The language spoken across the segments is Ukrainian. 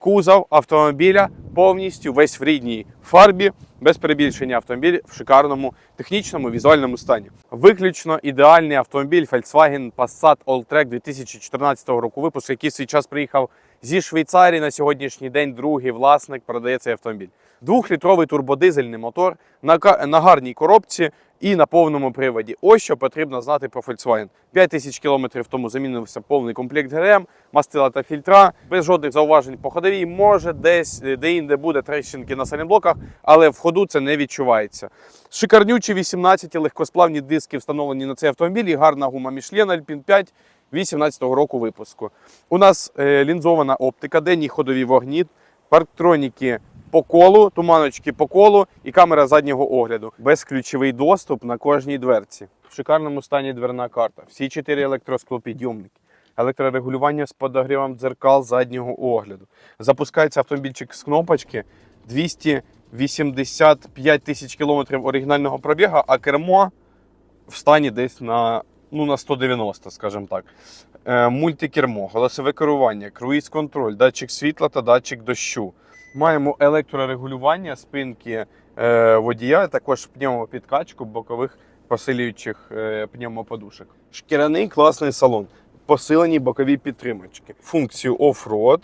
Кузов автомобіля повністю весь в рідній фарбі, без перебільшення автомобіль в шикарному технічному візуальному стані. Виключно ідеальний автомобіль Volkswagen Passat Alltrack 2014 року випуску, який в свій час приїхав зі Швейцарії на сьогоднішній день. Другий власник продає цей автомобіль. Двохлітровий турбодизельний мотор на, гарній коробці і на повному приводі. Ось що потрібно знати про Volkswagen. 5 тисяч кілометрів тому замінився повний комплект ГРМ, мастила та фільтра, без жодних зауважень по ходовій. Може, десь е, де-інде буде трещинки на салінблоках, але в ходу це не відчувається. Шикарнючі 18 легкосплавні диски встановлені на цей автомобіль і гарна гума Michelin Alpine 5 18 року випуску. У нас е, лінзована оптика, денні ходові вогні, парктроніки по колу, туманочки по колу і камера заднього огляду. Безключовий доступ на кожній дверці. В шикарному стані дверна карта. Всі чотири електросклопідйомники. Електрорегулювання з подогрівом дзеркал заднього огляду. Запускається автомобільчик з кнопочки 285 тисяч кілометрів оригінального пробігу, а кермо в стані десь на, ну, на 190, скажімо так. Е, мультикермо, голосове керування, круїз-контроль, датчик світла та датчик дощу. Маємо електрорегулювання спинки е, водія, також пневмопідкачку бокових посилюючих е, пневмоподушок. Шкіряний класний салон, посилені бокові підтримочки, функцію оффроад,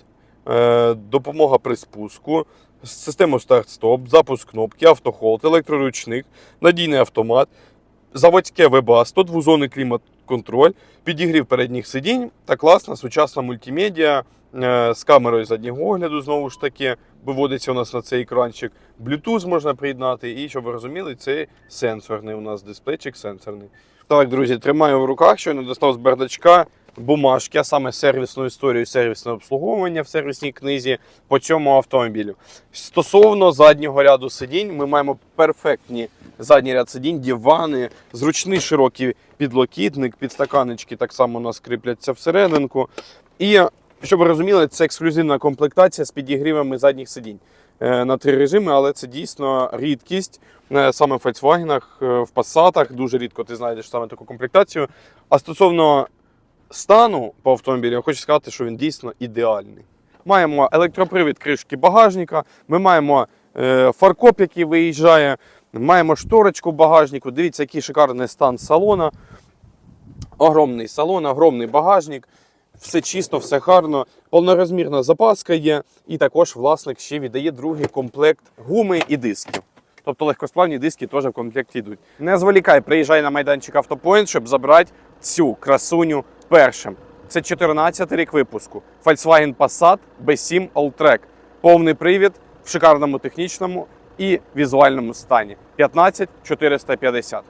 е, допомога при спуску, систему старт-стоп, запуск кнопки, автохолд, електроручник, надійний автомат, заводське ВБА, 102-зонний клімат-контроль, підігрів передніх сидінь та класна сучасна мультимедіа е, з камерою заднього огляду, знову ж таки, виводиться у нас на цей екранчик. Bluetooth можна приєднати, і щоб ви розуміли, це сенсорний у нас дисплейчик сенсорний. Так, друзі, тримаю в руках, щойно достав з бардачка бумажки, а саме сервісну історію, сервісне обслуговування в сервісній книзі по цьому автомобілю. Стосовно заднього ряду сидінь, ми маємо перфектні задній ряд сидінь, дивани, зручний широкий підлокітник, підстаканечки так само у нас кріпляться всерединку. І щоб ви розуміли, це ексклюзивна комплектація з підігрівами задніх сидінь е, на три режими, але це дійсно рідкість е, саме в Volkswagen, е, в Passat. Дуже рідко ти знайдеш саме таку комплектацію. А стосовно стану по автомобілю, я хочу сказати, що він дійсно ідеальний. Маємо електропривід кришки багажника, ми маємо фаркоп, який виїжджає, маємо шторочку в багажнику. Дивіться, який шикарний стан салона. Огромний салон, огромний багажник. Все чисто, все гарно. Повнорозмірна запаска є. І також власник ще віддає другий комплект гуми і дисків. Тобто легкосплавні диски теж в комплекті йдуть. Не зволікай, приїжджай на майданчик Автопоінт, щоб забрати цю красуню першим. Це 14 рік випуску. Volkswagen Passat B7 Alltrack. Повний привід в шикарному технічному і візуальному стані. 15 450.